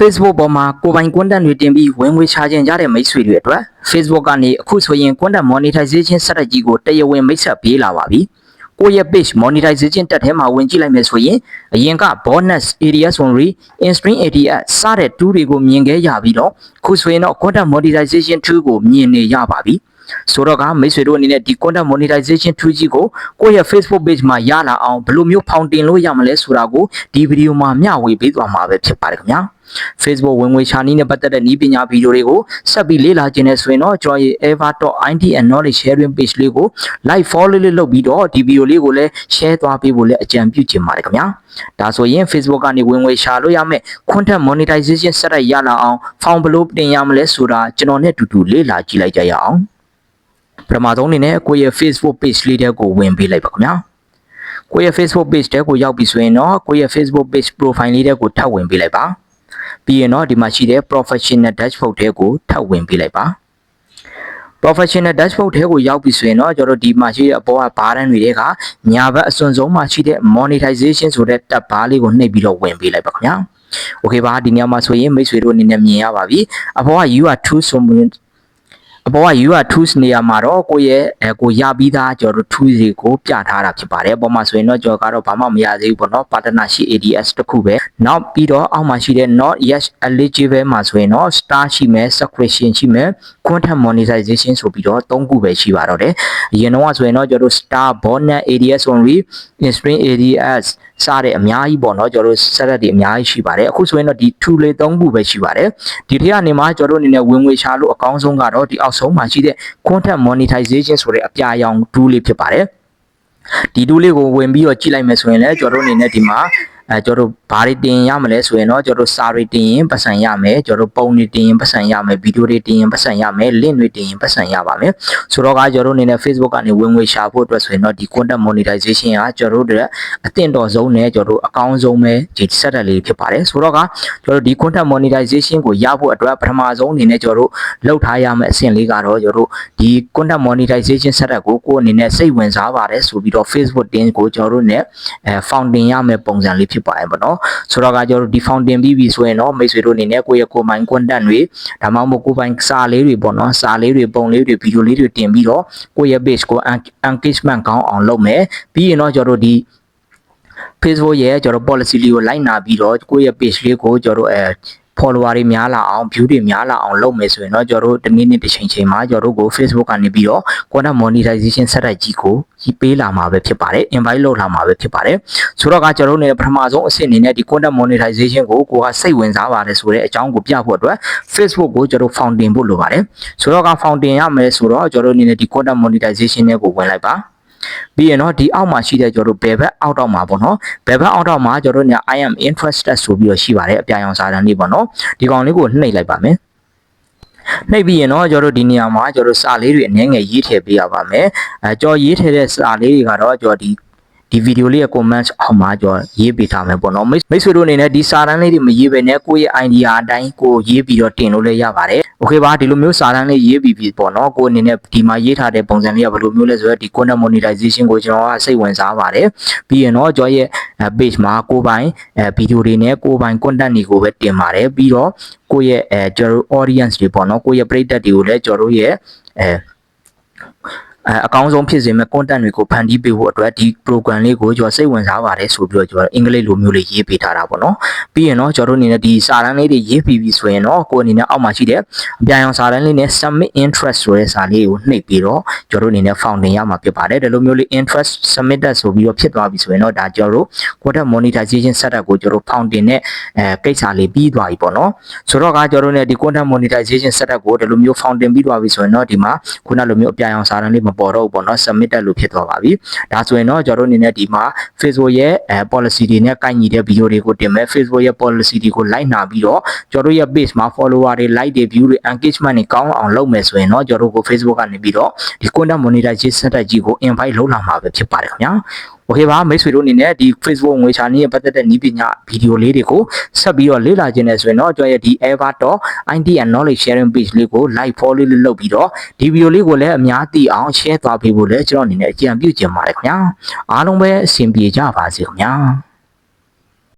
Facebook ပေါ်မှာကိုယ်ပိုင် content တွေတင်ပြီးဝင်ငွေချခြင်းကြတဲ့မိတ်ဆွေတွေအတွက် Facebook ကနေအခုဆိုရင် content monetization စက်ကြီးကိုတရားဝင်မိတ်ဆက်ပေးလာပါပြီ။ကိုယ့်ရဲ့ page monetization တက်ထဲမှာဝင်ကြည့်လိုက်မယ်ဆိုရင်အရင်က bonus area summary in-stream area စတဲ့ tool တွေကိုမြင်ခဲ့ရပြီးတော့အခုဆိုရင်တော့ content monetization tool ကိုမြင်နေရပါပြီ။ ဆိုတော့ကမိတ်ဆွေတို့အနေနဲ့ဒီ content monetization tool ကြီးကိုကိုယ့်ရဲ့ Facebook page မှာရလာအောင်ဘယ်လိုမျိုးဖောင်တင်လို့ရမလဲဆိုတာကိုဒီဗီဒီယိုမှာမျှဝေပေးသွားမှာပဲဖြစ်ပါတယ်ခင်ဗျာ။ Facebook ဝင်ငွေချာနည်းနဲ့ပတ်သက်တဲ့နည်းပညာဗီဒီယိုတွေကိုဆက်ပြီးလေ့လာခြင်းနဲ့ဆိုရင်တော့ကျွန်တော်ရဲ့ ever.id and knowledge sharing page လေးကို like follow လေးလုပ်ပြီးတော့ဒီဗီဒီယိုလေးကိုလည်း share သွားပေးဖို့လည်းအကြံပြုချင်ပါတယ်ခင်ဗျာဒါဆိုရင် Facebook ကနေဝင်ငွေရှာလို့ရမယ် content monetization ဆက်ရရလာအောင် found ဘလို့တင်ရမလဲဆိုတာကျွန်တော်နဲ့အတူတူလေ့လာကြည့်လိုက်ကြရအောင် ပထမဆုံးအနေနဲ့ကိုယ့်ရဲ့ Facebook page လေးတဲ့ကိုဝင်ပေးလိုက်ပါခင်ဗျာကိုယ့်ရဲ့ Facebook page တဲ့ကိုရောက်ပြီဆိုရင်တော့ကိုယ့်ရဲ့ Facebook page profile လေးတဲ့ကိုထပ်ဝင်ပေးလိုက်ပါပြီးရင်တော့ဒီမှာရှိတဲ့ professional dashboard တဲ့ကိုထပ်ဝင်ပေးလိုက်ပါ professional dashboard ထဲကိုရောက်ပြီဆိုရင်တော့ကျွန်တော်တို့ဒီမှာရှိတဲ့အပေါ်ကဘားတန်းတွေတွေကညာဘက်အစွန်ဆုံးမှာရှိတဲ့ monetization ဆိုတဲ့ tab ဘားလေးကိုနှိပ်ပြီးတော့ဝင်ပေးလိုက်ပါခင်ဗျာ okay ပါဒီနေရာမှာဆိုရင်မိတ်ဆွေတို့အနေနဲ့မြင်ရပါပြီအပေါ်က you are too so အပေါ်က you are tools နေရာမှာတော့ကိုယ့်ရဲ့အဲကိုရပြီးသားကျွန်တော်တို့ tools တွေကိုပြထားတာဖြစ်ပါတယ်အပေါ်မှာဆိုရင်တော့ကျွန်တော်ကတော့ဘာမှမရသေးဘူးပေါ့နော် partnership ADS တခုပဲနောက်ပြီးတော့အောက်မှာရှိတဲ့ not yes eligible မှာဆိုရင်တော့ star ရှိမယ် subscription ရှိမယ် content monetization ဆိုပြီးတော့၃ခုပဲရှိပါတော့တယ်အရင်တော့ဆိုရင်တော့ကျွန်တော်တို့ star bonus ADS only in-stream ADS စတဲ့အများကြီးပေါ့နော်ကျွန်တော်တို့ဆက်ရက်တွေအများကြီးရှိပါတယ်အခုဆိုရင်တော့ဒီ tool လေး၃ခုပဲရှိပါတယ်ဒီထက်ကနေမှကျွန်တော်တို့အနေနဲ့ဝင်ငွေရှာလို့အကောင်းဆုံးကတော့ဒီအောက်ဆုံးမှာရှိတဲ့ content monetization ဆိုတဲ့အပြာရောင် tool လေးဖြစ်ပါတယ်ဒီ tool လေးကိုဝင်ပြီးတော့ကြည့်လိုက်မယ်ဆိုရင်လည်းကျွန်တော်တို့အနေနဲ့ဒီမှာ အဲကျွန်တော်တို့ဘာတွေတင်ရမလဲဆိုရင်တော့ကျွန်တော်တို့စာတွေတင်ရင်ပတ်စံရမယ်ကျွန်တော်တို့ပုံတွေတင်ရင်ပတ်စံရမယ်ဗီဒီယိုတွေတင်ရင်ပတ်စံရမယ် link တွေတင်ရင်ပတ်စံရပါမယ်ဆိုတော့ကကျွန်တော်တို့အနေနဲ့ Facebook ကနေဝင်ငွေရှာဖို့အတွက်ဆိုရင်တော့ဒီ content monetization ကကျွန်တော်တို့အသင့်တော်ဆုံးနဲ့ကျွန်တော်တို့အကောင်းဆုံးပဲဒီ setup လေးဖြစ်ပါတယ်ဆိုတော့ကကျွန်တော်တို့ဒီ content monetization ကိုရဖို့အတွက်ပထမဆုံးအနေနဲ့ကျွန်တော်တို့လောက်ထားရမယ့်အဆင့်လေးကတော့ကျွန်တော်တို့ဒီ content monetization setup ကိုကိုယ်အနေနဲ့စိတ်ဝင်စားပါတယ်ဆိုပြီးတော့ Facebook တင်ကိုကျွန်တော်တို့ ਨੇ အဲ founding ရမယ့်ပုံစံလေးဖြစ်ပါတယ်ပေါ့နော်ဆိုတော့ကကျွန်တော်တို့ဒီ founding ပြီးပြီဆိုရင်တော့မိတ်ဆွေတို့အနေနဲ့ကိုယ့်ရဲ့ကိုယ်ပိုင် content တွေဒါမှမဟုတ်ကိုယ်ပိုင်စာလေးတွေပေါ့နော်စာလေးတွေပုံလေးတွေဗီဒီယိုလေးတွေတင်ပြီးတော့ကိုယ့်ရဲ့ page ကို engagement ကောင်းအောင်လုပ်မယ်ပြီးရင်တော့ကျွန်တော်တို့ဒီ Facebook ရဲ့ကျွန်တော် policy လေးကိုလိုက်နာပြီးတော့ကိုယ့်ရဲ့ page လေးကိုကျွန်တော်တို့အဲ follower တွေများလာအောင် view တွေများလာအောင်လုပ်မယ်ဆိုရင်တော့ကျွန်တော်တို့တစ်နည်းနည်းတစ်ချိန်ချိန်မှာကျွန်တော်တို့ကို Facebook ကနေပြီးတော့ content monetization setup ကြီးကိုပေးလာမှာပဲဖြစ်ပါတယ် invite လုပ်လာမှာပဲဖြစ်ပါတယ်ဆိုတော့ကကျွန်တော်တို့ ਨੇ ပထမဆုံးအဆင့်အနေနဲ့ဒီ content monetization ကိုကိုကစိတ်ဝင်စားပါတယ်ဆိုတဲ့အကြောင်းကိုပြဖို့အတွက် Facebook ကိုကျွန်တော် fountain ဖို့လိုပါတယ်ဆိုတော့က fountain ရမယ်ဆိုတော့ကျွန်တော်တို့အနေနဲ့ဒီ content monetization နဲ့ကိုဝင်လိုက်ပါ ပြီးရင်တော့ဒီအောက်မှာရှိတဲ့ကျွန်တော်တို့ဘယ်ဘက်အောက်တော့မှာပေါ့နော်ဘယ်ဘက်အောက်တော့မှာကျွန်တော်တို့ညာ I am interested ဆိုပြီးတော့ရှိပါတယ်အပြာရောင်စာတန်းလေးပေါ့နော်ဒီကောင်လေးကိုနှိပ်လိုက်ပါမယ်နှိပ်ပြီးရင်တော့ကျွန်တော်တို့ဒီနေရာမှာကျွန်တော်တို့စာလေးတွေအနည်းငယ်ရေးထည့်ပေးရပါမယ်အဲကြော်ရေးထည့်တဲ့စာလေးတွေကတော့ကျွန်တော်ဒီ ဒီဗီဒီယိုလေးရဲ့ comment အောက်မှာကျွန်တော်ရေးပေးထားမယ်ပေါ့နော်မိတ်ဆွေတို့အနေနဲ့ဒီစာတန်းလေးတွေမရေးဘဲနဲ့ကိုယ့်ရဲ့ idea အတိုင်းကိုရေးပြီးတော့တင်လို့လည်းရပါတယ်โอเคပါဒီလိုမျိုးစာတန်းလေးရေးပြီးပြီပေါ့နော်ကိုယ်အနေနဲ့ဒီမှာရေးထားတဲ့ပုံစံလေးကဘယ်လိုမျိုးလဲဆိုတော့ဒီ content monetization ကိုကျွန်တော်ကစိတ်ဝင်စားပါတယ်ပြီးရင်တော့ကျွန်တော်ရဲ့ page မှာကိုယ်ပိုင်အဲဗီဒီယိုတွေနဲ့ကိုယ်ပိုင် content တွေကိုပဲတင်ပါတယ်ပြီးတော့ကိုယ့်ရဲ့အဲကျွန်တော်တို့ audience တွေပေါ့နော်ကိုယ့်ရဲ့ပရိသတ်တွေကိုလည်းကျွန်တော်တို့ရဲ့အဲ အဲအကောင်းဆုံးဖြစ်စေမဲ့ content တွေကိုဖန်တီးပေးဖို့အတွက်ဒီ program လေးကိုကျွန်တော်စိတ်ဝင်စားပါတယ်ဆိုပြီးတော့ကျွန်တော်အင်္ဂလိပ်လိုမျိုးလေးရေးပေးထားတာပေါ့နော်ပြီးရင်တော့ကျွန်တော်တို့အနေနဲ့ဒီစာတန်းလေးတွေရေးပြီးပြီဆိုရင်တော့ကိုယ်အနေနဲ့အောက်မှာရှိတဲ့အပြာရောင်စာတန်းလေးနဲ့ submit interest ဆိုတဲ့စာလေးကိုနှိပ်ပြီးတော့ကျွန်တော်တို့အနေနဲ့ founding ရမှာဖြစ်ပါတယ်ဒီလိုမျိုးလေး interest submitted ဆိုပြီးတော့ဖြစ်သွားပြီဆိုရင်တော့ဒါကျွန်တော်တို့ content monetization setup ကိုကျွန်တော်တို့ founding နဲ့အဲကိစ္စလေးပြီးသွားပြီပေါ့နော်ဆိုတော့ကကျွန်တော်တို့ ਨੇ ဒီ content monetization setup ကိုဒီလိုမျိုး founding ပြီးသွားပြီဆိုရင်တော့ဒီမှာခုနလိုမျိုးအပြာရောင်စာတန်းလေးမပေါ်တော့ဘူးပေါ့နော် submit တက်လို့ဖြစ်သွားပါပြီဒါဆိုရင်တော့ကျွန်တော်တို့အနေနဲ့ဒီမှာ Facebook ရဲ့အဲ policy တွေနဲ့ကိုက်ညီတဲ့ video တွေကိုတင်မယ် Facebook ရဲ့ policy တွေကို like နာပြီးတော့ကျွန်တော်တို့ရဲ့ page မှာ follower တွေ like တွေ view တွေ engagement တွေကောင်းအောင်လုပ်မယ်ဆိုရင်တော့ကျွန်တော်တို့ကို Facebook ကနေပြီးတော့ဒီ content monetization setup ကြီးကို invite လုပ်လာမှာပဲဖြစ်ပါတယ်ခင်ဗျာ โอเคပါမိတ်ဆွေတို့အနေနဲ့ဒီ Facebook ငွေချာနည်းရဲ့ပတ်သက်တဲ့နည်းပညာဗီဒီယိုလေးတွေကိုဆက်ပြီးတော့လေ့လာခြင်းနဲ့ဆိုရင်တော့ကျွန်တော်ရဲ့ဒီ ever.id and knowledge sharing page လေးကို like follow လေးလုပ်ပြီးတော့ဒီဗီဒီယိုလေးကိုလည်းအများသိအောင် share သွားပေးဖို့လည်းကျွန်တော်အနေနဲ့အကြံပြုချင်ပါတယ်ခင်ဗျာအားလုံးပဲအဆင်ပြေကြပါစေခင်ဗျာ